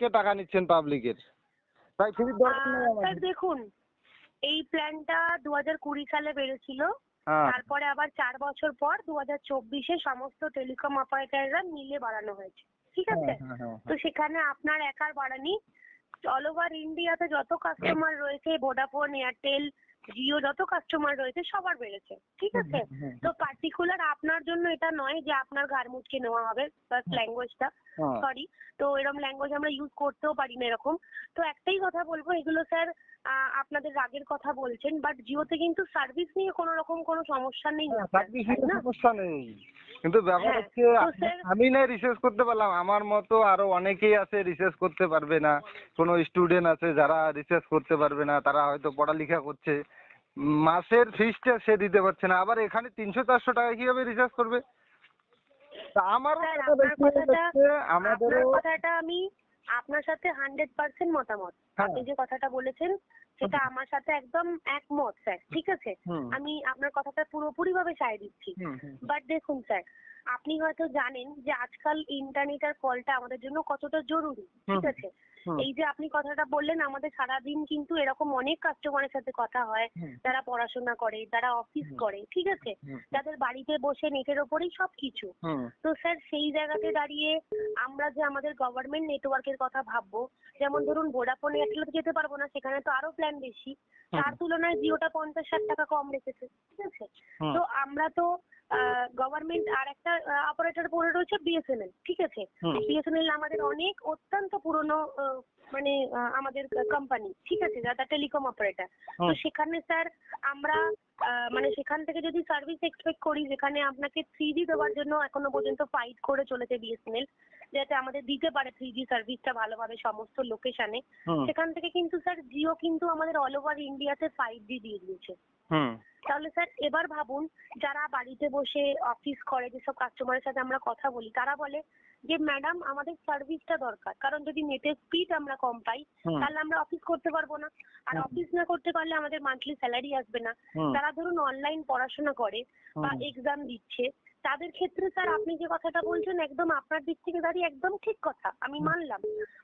আটকে টাকা নিচ্ছেন পাবলিকের তাই ফ্রির দরকার নেই আহ, দেখুন এই প্ল্যানটা দু হাজার কুড়ি সালে বেরোছিল হ্যাঁ। তারপরে আবার চার বছর পর দু হাজার চব্বিশে সমস্ত টেলিকম অপারেটররা মিলে বাড়ানো হয়েছে। ঠিক আছে? হ্যাঁ, হ্যাঁ, তো সেখানে আপনার একার বাড়ানি। অল ওভার ইন্ডিয়াতে যত কাস্টমার রয়েছে ভোডাফোন এয়ারটেল জিও যত কাস্টমার রয়েছে সবার বেড়েছে ঠিক আছে? তো পার্টিকুলার আপনার জন্য এটা নয় যে আপনার ঘাড় মুচকে নেওয়া হবে প্লাস ল্যাঙ্গুয়েজটা। সরি তো এরকম ল্যাঙ্গুয়েজ আমরা ইউজ করতেও পারি না এরকম। তো একটাই কথা বলব এগুলো স্যার আপনাদের রাগের কথা বলছেন বাট জিওতে কিন্তু সার্ভিস নিয়ে কোনো রকম কোনো সমস্যা নেই হ্যাঁ, নিয়ে সমস্যা নেই। কিন্তু ব্যাপার হ্যাঁ, হচ্ছে আমি- না রিসার্চ করতে পারলাম আমার মতো আরও অনেকেই আছে রিসার্চ করতে পারবে না। কোনো স্টুডেন্ট আছে যারা রিসার্চ করতে পারবে না তারা হয়তো পড়ালেখা করছে। মাসের ফিসটা সে দিতে পারছে না। আবার এখানে তিনশো চারশো টাকা কীভাবে রিচার্জ করবে? তা আমারও হয়ে কথাটা- আমাদেরও কথাটা আমি আপনার সাথে হান্ড্রেড পার্সেন্ট মতামত। হ্যাঁ। আপনি যে কথাটা বলেছেন সেটা আমার সাথে একদম একমত স্যার। ঠিক আছে? আমি আপনার কথাটা পুরোপুরি ভাবে সায় দিচ্ছি। বাট দেখুন স্যার আপনি হয়তো জানেন যে আজকাল ইন্টারনেট আর কলটা আমাদের জন্য কতটা জরুরি। ঠিক আছে? এই যে আপনি কথাটা বললেন আমাদের সারাদিন কিন্তু এরকম অনেক কাস্টমারের সাথে কথা হয়। যারা পড়াশোনা করে যারা অফিস করে ঠিক আছে? যাদের বাড়িতে বসে নেটের ওপরেই সবকিছু। তো স্যার সেই জায়গাতে দাঁড়িয়ে আমরা যে আমাদের গভর্নমেন্ট নেটওয়ার্কের কথা ভাববো যেমন ধরুন ভোডাফোন এয়ারটেল যেতে পারব না সেখানে তো আরও প্ল্যান বেশি। তার তুলনায় জিওটা পঞ্চাশ ষাট টাকা কম রেখেছে ঠিক আছে? তো আমরা তো গভর্নমেন্ট আর একটা অপারেটর পড়ে রয়েছে বিএসএনএল ঠিক আছে। বিএসএনএল আমাদের অনেক অত্যন্ত পুরনো মানে আমাদের কোম্পানি ঠিক আছে? যারা টেলিকম অপারেটর তো সেখানে স্যার আমরা মানে সেখান থেকে যদি সার্ভিস এক্সপেক্ট করি যেখানে আপনাকে থ্রি জি দেওয়ার জন্য এখনও পর্যন্ত ফাইট করে চলেছে বিএসএনএল যাতে আমাদের দিতে পারে থ্রি জি সার্ভিসটা ভালোভাবে সমস্ত লোকেশনে সেখান থেকে কিন্তু স্যার জিও কিন্তু আমাদের অল ওভার ইন্ডিয়াতে ফাইভ জি দিয়ে দিয়েছে। তাহলে স্যার এবার ভাবুন যারা বাড়িতে বসে অফিস করে যেসব কাস্টমারের সাথে আমরা কথা বলি তারা বলে যে ম্যাডাম আমাদের সার্ভিসটা দরকার। কারণ যদি নেটের স্পিড আমরা কম পাই তাহলে আমরা অফিস করতে পারব না। আর অফিস না করতে পারলে আমাদের মান্থলি স্যালারি আসবে না। তারা ধরুন অনলাইন পড়াশোনা করে বা এক্সাম দিচ্ছে। তাদের ক্ষেত্রে স্যার আপনি যে কথাটা বলছেন একদম আপনার দিক থেকে দাঁড়িয়ে একদম ঠিক কথা আমি মানলাম।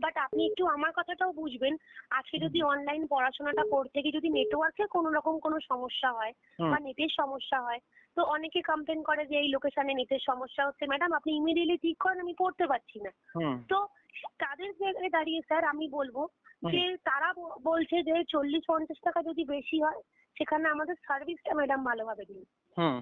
বাট আপনি একটু আমার কথাটাও বুঝবেন আজকে যদি অনলাইন পড়াশোনাটা করতে গিয়ে যদি নেটওয়ার্কে কোনো রকম কোনো সমস্যা হয় বা নেটের সমস্যা হয় তো অনেকে কমপ্লেন করে যে এই লোকেশনে নেটের সমস্যা হচ্ছে। ম্যাডাম আপনি ইমিডিয়েটলি ঠিক করেন আমি পড়তে পারছি না। তো তাদের জায়গায় দাঁড়িয়ে স্যার আমি বলব। যে তারা বলছে যে চল্লিশ পঞ্চাশ টাকা যদি বেশি হয় সেখানে আমাদের সার্ভিসটা ম্যাডাম ভালোভাবে দিন।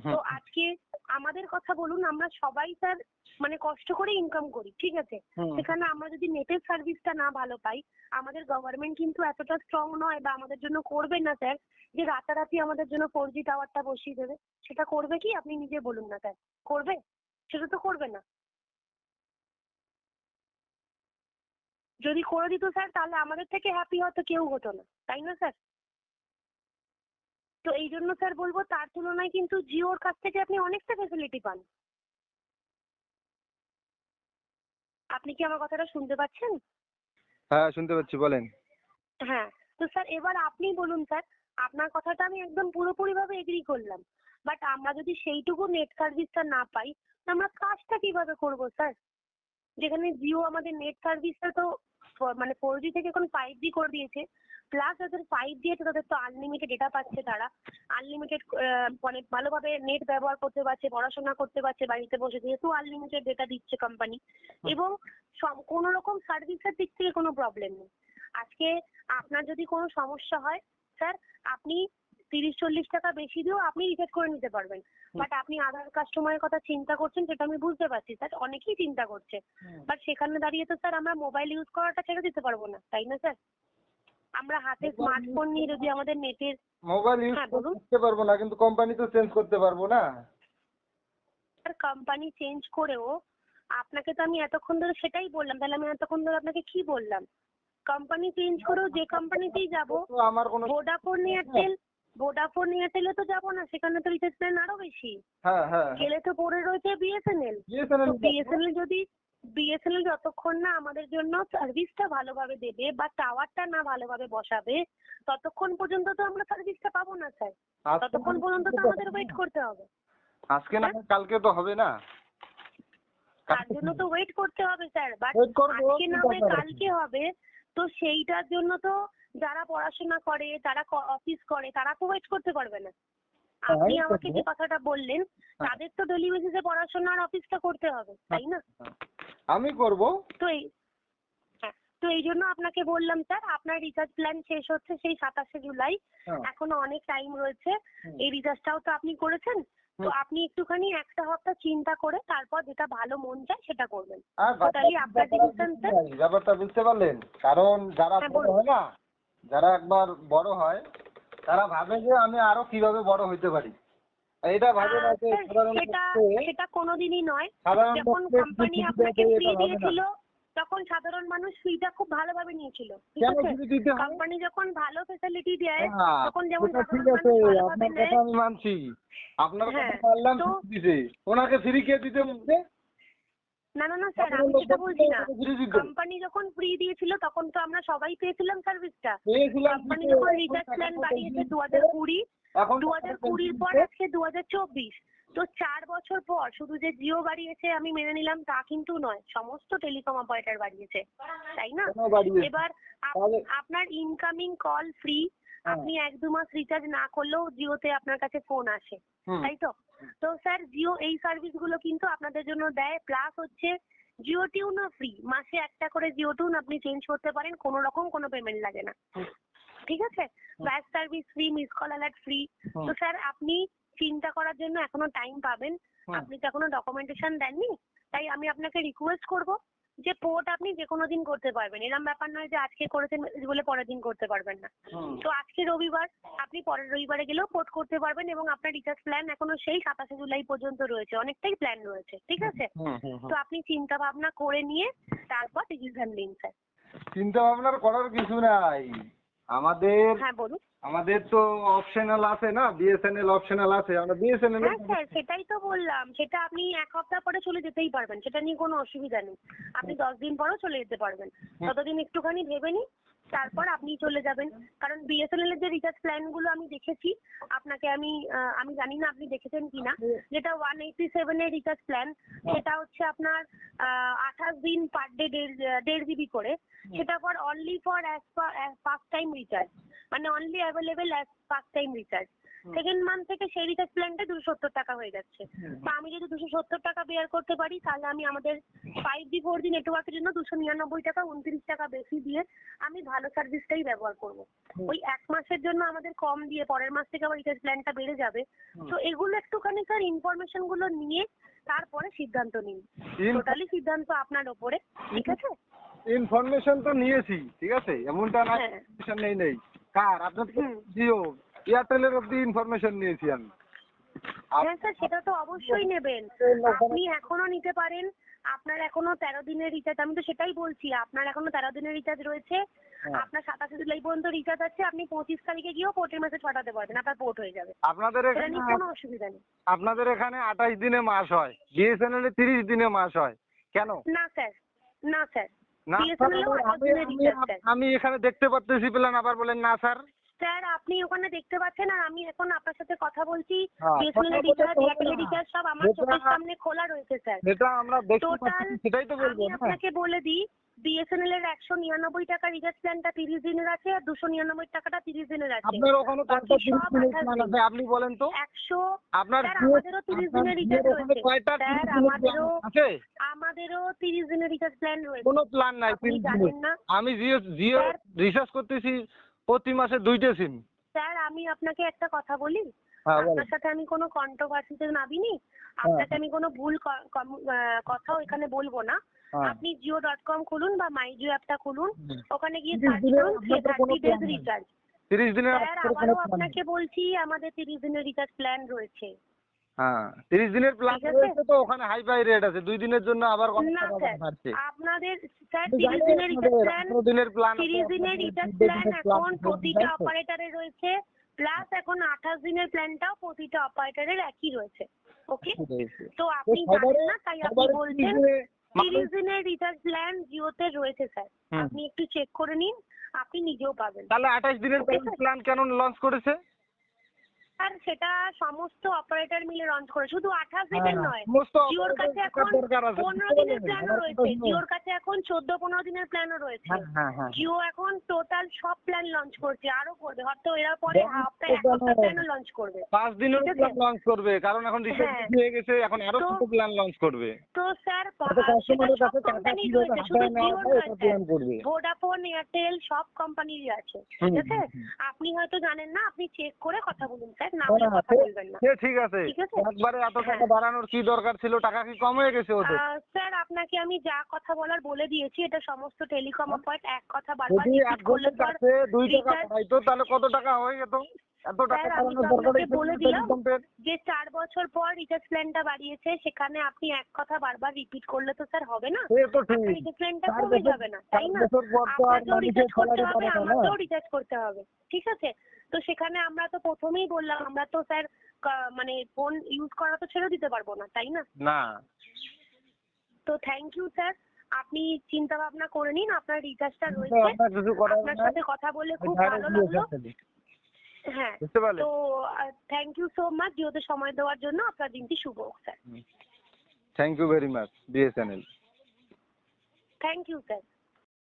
তো আজকে আমাদের কথা বলুন আমরা সবাই স্যার মানে কষ্ট করে ইনকাম করি ঠিক আছে? সেখানে আমরা যদি নেটের সার্ভিসটা না ভালো পাই আমাদের গভর্নমেন্ট কিন্তু এতটা স্ট্রং নয় বা আমাদের জন্য করবে না স্যার যে রাতারাতি আমাদের জন্য ফোর জি টাওয়ারটা বসিয়ে দেবে। সেটা করবে কি? আপনি নিজে বলুন না স্যার করবে? সেটা তো করবে না। যদি করে দিত স্যার তাহলে আমাদের থেকে হ্যাপি হয়তো কেউ হতো না। তাই না স্যার? তো এই জন্য স্যার বলব তার তুলনায় কিন্তু জিওর কাছ থেকে আপনি অনেকটা ফেসিলিটি পান। আপনি কি আমার কথাটা শুনতে পাচ্ছেন? হ্যাঁ শুনতে পাচ্ছি বলেন। হ্যাঁ তো স্যার এবার আপনি বলুন স্যার আপনার কথাটা আমি একদম পুরোপুরি ভাবে এগ্রি করলাম। বাট আমরা যদি সেইটুকু নেট সার্ভিসটা না পাই তো আমরা কাজটা কীভাবে করব স্যার? যেখানে জিও আমাদের নেট সার্ভিসটা তো মানে ফোর জি থেকে এখন ফাইভ জি করে দিয়েছে। প্লাস যাদের ফাইভ জি আছে তাদের তো আনলিমিটেড ডেটা পাচ্ছে তারা। আনলিমিটেড মানে ভালোভাবে নেট ব্যবহার করতে পারছে পড়াশোনা করতে পারছে বাড়িতে বসে। যেহেতু আনলিমিটেড ডেটা দিচ্ছে কোম্পানি এবং সব- কোনো রকম সার্ভিসের দিক থেকে কোনো প্রবলেম নেই। আজকে আপনার যদি কোনো সমস্যা হয় স্যার আপনি তিরিশ চল্লিশ টাকা বেশি দিয়েও আপনি রিচার্জ করে নিতে পারবেন। বাট আপনি আধার কাস্টমারের কথা চিন্তা করছেন সেটা আমি বুঝতে পারছি। স্যার অনেকেই চিন্তা করছে। বাট সেখানে দাঁড়িয়ে তো স্যার আমরা মোবাইল ইউজ করাটা ছেড়ে দিতে পারব না। তাই না স্যার আমরা হাতে স্মার্টফোন নিয়ে যদি আমাদের নেটের মোবাইল ইউজ হ্যাঁ, বলুন। করতে পারব না কিন্তু কোম্পানি তো চেঞ্জ করতে পারব না। কোম্পানি চেঞ্জ করেও আপনাকে তো আমি এতক্ষণ ধরে সেটাই বললাম। তাহলে আমি এতক্ষণ ধরে আপনাকে কি বললাম? কোম্পানি চেঞ্জ করেও যে কোম্পানিতেই যাব আমার কোনো ভোডাফোন এয়ারটেল ভোডাফোন এয়ারটেলে তো যাব না সেখানে তো রিচার্জ প্ল্যান আরও বেশি। হ্যাঁ হ্যাঁ। গেলে তো পড়ে রয়েছে বিএসএনএল বিএসএনএল যদি বিএসএনএল যতক্ষণ না আমাদের জন্য সার্ভিসটা ভালোভাবে দেবে বা টাওয়ারটা না ভালোভাবে বসাবে ততক্ষণ পর্যন্ত তো আমরা সার্ভিসটা পাবো না স্যার। ততক্ষণ পর্যন্ত তো আমাদের ওয়েট করতে হবে। আজকে না কালকে তো হবে না? তার জন্য তো ওয়েট করতে হবে স্যার। বাট আজকে না হয়ে কালকে হবে তো সেইটার জন্য তো যারা পড়াশোনা করে তারা অফিস করে তারা তো ওয়েট করতে পারবে না। আপনি হ্যাঁ, আমাকে যে কথাটা বললেন হ্যাঁ। তাদের তো ডেলি বেসিসে পড়াশোনা আর অফিসটা করতে হবে তাই না? আমি করব। তো এই হ্যাঁ, তো এই জন্য আপনাকে বললাম স্যার আপনার রিচার্জ প্ল্যান শেষ হচ্ছে সেই সাতাশে জুলাই। হ্যাঁ। এখনও অনেক টাইম রয়েছে। এই রিচার্জটাও তো আপনি করেছেন। তো আপনি একটুখানি একটা সপ্তাহ চিন্তা করে তারপর যেটা ভালো মন চায় সেটা করবেন? ব্যাপারটা বুঝতে পারলেন কারণ যারা হ্যাঁ। হয় না যারা একবার বড় হয় তারা ভাবে যে আমি আরও কীভাবে বড় হইতে পারি। এটা ভাবে না যে সাধারণ সেটা কোনোদিনই নয়। সাধারণ যখন কোম্পানি আপনাকে ফ্রি। দিয়েছিল তখন সাধারণ মানুষ ফ্রিটা খুব ভালোভাবে নিয়েছিল। কোম্পানি যখন ভালো ফেসিলিটি দেয় হ্যাঁ, তখন যেমন ঠিক আছে আপনার কথা আমি মানছি। আপনার কথা হ্যাঁ, তো- দিছে ওনাকে ফ্রি কে দিতে না না না স্যার আমি সেটা বলছি না। কোম্পানি যখন ফ্রি দিয়েছিল তখন তো আমরা সবাই পেয়েছিলাম সার্ভিসটা কোম্পানি যখন রিচার্জ প্ল্যান বাড়িয়েছে দু হাজার কুড়ি দু হাজার কুড়ির পর আজকে দু হাজার চব্বিশ। তো চার বছর পর শুধু যে জিও বাড়িয়েছে আমি মেনে নিলাম তা কিন্তু নয় সমস্ত টেলিকম অপারেটর বাড়িয়েছে। তাই না? এবার আপ- আপনার ইনকামিং কল ফ্রি। আপনি এক দু মাস রিচার্জ না করলেও জিওতে আপনার কাছে ফোন আসে। তাই তো? তো স্যার জিও এই সার্ভিসগুলো কিন্তু আপনাদের জন্য দেয়। প্লাস হচ্ছে জিও টিউনও ফ্রি মাসে একটা করে জিও টিউন আপনি চেঞ্জ করতে পারেন কোনো রকম কোনো পেমেন্ট লাগে না। ঠিক আছে? ব্যাস service free miss call alert free তো স্যার আপনি চিন্তা করার জন্য এখনও টাইম পাবেন। আপনি তো এখনও ডকুমেন্টেশন দেননি। তাই আমি আপনাকে রিকোয়েস্ট করব। যে পোর্ট আপনি যে কোনো দিন করতে পারবেন। এরম ব্যাপার নয় যে আজকে করেছেন বলে পরের দিন করতে পারবেন না। তো আজকে রবিবার আপনি পরের রবিবারে গেলেও পোর্ট করতে পারবেন এবং আপনার রিচার্জ প্ল্যান এখনও সেই সাতাশে জুলাই পর্যন্ত রয়েছে। অনেকটাই প্ল্যান রয়েছে ঠিক আছে। তো আপনি চিন্তা ভাবনা করে নিয়ে তারপর ডিসিশন নিন স্যার। চিন্তা ভাবনার করার কিছু নাই। আমাদের হ্যাঁ বলুন। আমাদের তো অপশনাল আছে না? বিএসএনএল অপশনাল আছে। আমরা বিএসএনএল হ্যাঁ স্যার সেটাই তো বললাম। সেটা আপনি এক সপ্তাহ পরে চলে যেতেই পারবেন। সেটা নিয়ে কোনো অসুবিধা নেই। আপনি দশ দিন পরেও চলে যেতে পারবেন। ততদিন একটুখানি ভেবে নিন। তারপর আপনি চলে যাবেন। কারণ বিএসএনএল এর যে রিচার্জ প্ল্যানগুলো আমি দেখেছি আপনাকে আমি আমি জানি না আপনি দেখেছেন কিনা। যেটা ওয়ান এইটি সেভেন এর রিচার্জ প্ল্যান সেটা হচ্ছে আপনার আঠাশ দিন পার ডে দেড় জিবি করে। সেটা পর only for as first time recharge মানে only available as first time recharge second month থেকে সেই রিচার্জ প্ল্যানটা দুশো সত্তর টাকা হয়ে যাচ্ছে। তো আমি যদি দুশো সত্তর টাকা বেয়ার করতে পারি তাহলে আমি আমাদের ফাইভ জি ফোর জি নেটওয়ার্কের জন্য দুশো নিরানব্বই টাকা উনত্রিশ টাকা বেশি দিয়ে আমি ভালো সার্ভিসটাই ব্যবহার করব। ওই এক মাসের জন্য আমাদের কম দিয়ে পরের মাস থেকে আবার রিচার্জ প্ল্যানটা বেড়ে যাবে। তো এগুলো একটুখানি স্যার ইনফরমেশনগুলো নিয়ে তারপরে সিদ্ধান্ত নিন। টোটালি সিদ্ধান্ত আপনার ওপরে ঠিক আছে? ইনফরমেশন তো নিয়েছি ঠিক আছে? এমনটা না হ্যাঁ। নেই নেই। কার? আপনার জিও। এয়ারটেলের অব্দি ইনফরমেশন নিয়েছি আমি। হ্যাঁ স্যার সেটা তো অবশ্যই নেবেন। আপনি এখনও নিতে পারেন। আপনার এখনও তেরো দিনের রিচার্জ আমি তো সেটাই বলছি আপনার এখনও তেরো দিনের রিচার্জ রয়েছে। হ্যাঁ। আপনার সাতাশে জুলাই পর্যন্ত রিচার্জ আছে আপনি পঁচিশ তারিখে গিয়েও পোর্টের মেসেজ পাঠাতে পারবেন আপনার পোর্ট হয়ে যাবে। আপনাদের এখানে কোনো অসুবিধা নেই। আপনাদের এখানে আঠাশ দিনে মাস হয় বিএসএনএল এ তিরিশ দিনে মাস হয়। কেন? না স্যার না স্যার। আমি এখানে দেখতে পারতেছি প্ল্যান আবার বলেন না স্যার। স্যার আপনি ওখানে দেখতে পাচ্ছেন আর আমি এখন আপনার সাথে কথা বলছি। হ্যাঁ, বিএসএনএল কথা রিচার্জ এয়ারটেল না। রিচার্জ সব আমার চোখের সামনে খোলা রয়েছে স্যার যেটা আমরা দেখতে পাচ্ছি সেটাই তো বলব আমি না আপনাকে বলে দিই বিএসএনএল এর একশো নিরানব্বই টাকা রিচার্জ প্ল্যানটা তিরিশ দিনের আছে আর দুশো নিরানব্বই টাকাটা তিরিশ দিনের আছে। আপনার ওখানে কয়টা তিরিশ সব দিনের প্ল্যান আছে আপনি বলেন তো? একশো আপনার আমাদেরও তিরিশ দিনের রিচার্জ রয়েছে। কয়টা স্যার আমাদেরও আমাদেরও তিরিশ দিনের রিচার্জ প্ল্যান রয়েছে। কোনো প্ল্যান নাই তিরিশ দিনের। আমি জিও জিও রিচার্জ করতেছি প্রতি মাসে দুইটা সিম স্যার আমি আপনাকে একটা কথা বলি। হ্যাঁ আপনার সাথে আমি কোনো কন্ট্রোভার্সিতে নামিনি আপনাকে আমি কোনো ভুল কথাও এখানে বলব না। হ্যাঁ। আপনি জিও ডট কম খুলুন বা মাই জিও অ্যাপটা খুলুন। ওখানে গিয়ে সার্চ করুন থার্টি ডেজ রিচার্জ তিরিশ দিনের স্যার আবারও আপনাকে বলছি আমাদের তিরিশ দিনের রিচার্জ প্ল্যান রয়েছে। হ্যাঁ তিরিশ দিনের প্ল্যান আছে? রয়েছে তো ওখানে হাই ফাই রেট আছে। দুই দিনের জন্য আবার কত টাকা স্যার বাড়ছে? আপনাদের স্যার আমি তিরিশ জানি দিনের রিচার্জ প্ল্যান আঠারো দিনের প্ল্যান তিরিশ দিনের রিচার্জ প্ল্যান এখন প্রতিটা অপারেটরে রয়েছে প্লাস এখন আঠাশ দিনের প্ল্যানটাও প্রতিটা অপারেটরের একই রয়েছে ওকে তো আপনি জানেন না তাই আপনি বলছেন তিরিশ দিনের রিচার্জ প্ল্যান জিওতে রয়েছে স্যার আপনি একটু চেক করে নিন আপনি নিজেও পাবেন। তাহলে আঠাশ দিনের Okay, sir. প্ল্যান কেন লঞ্চ করেছে? স্যার সেটা সমস্ত অপারেটর মিলে লঞ্চ করে শুধু আঠাশ দিনের নয়। জিওর কাছে এখন পনেরো দিনের? প্ল্যানও রয়েছে জিওর কাছে এখন চোদ্দ পনেরো দিনের প্ল্যানও রয়েছে। হ্যাঁ হ্যাঁ হ্যাঁ জিও এখন টোটাল সব প্ল্যান লঞ্চ করছে আরও করবে হয়তো এরা পরে Launch হাফটা এক সপ্তাহ প্ল্যানও লঞ্চ করবে। পাঁচ দিনের প্ল্যান লঞ্চ করবে কারণ এখন রিচার্জ হ্যাঁ। গেছে এখন আরও কিছু প্ল্যান লঞ্চ করবে। তো স্যার ভোডাফোন এয়ারটেল সব কোম্পানিরই আছে। ঠিক আছে? আপনি হয়তো জানেন না আপনি চেক করে কথা বলুন স্যার। না না, হলে না, কথা বলবেন না। ঠিক আছে। একবারে এত টাকা হ্যাঁ। বাড়ানোর কি দরকার ছিল? টাকা কি কম হয়ে গেছে ওদের? স্যার আপনাকে আমি যা কথা বলার বলে দিয়েছি এটা সমস্ত টেলিকম অপারেট এক কথা বারবার রিপিট করলে একজনের তো আর কাছে দুই টাকা বাড়াইতো তাহলে কত টাকা হয়ে যেত? এত টাকা স্যার, আমি তো বাড়ানোর দরকার বলে দিলাম। যে চার বছর পর রিচার্জ প্ল্যানটা বাড়িয়েছে সেখানে আপনি এক কথা বারবার রিপিট করলে তো স্যার হবে না। সে তো ঠিক। রিচার্জ প্ল্যানটা কমে যাবে না তাই না? বছর পর তো আর রিচার্জ করতে হবে আমাকেও? রিচার্জ করতে হবে ঠিক আছে? তো সেখানে আমরা তো প্রথমেই বললাম আমরা তো স্যার মানে ফোন ইউজ করা তো ছেড়ে দিতে পারব না তাই না? না। তো থ্যাংক ইউ স্যার আপনি চিন্তা ভাবনা করে নিন আপনার রিচার্জটা রয়েছে। আপনার সাথে কথা বলে খুব ভালো লাগল। হ্যাঁ তো থ্যাংক ইউ সো মাচ জিওতে সময় দেওয়ার জন্য আপনার দিনটি শুভ হোক sir thank you very much BSNL thank you sir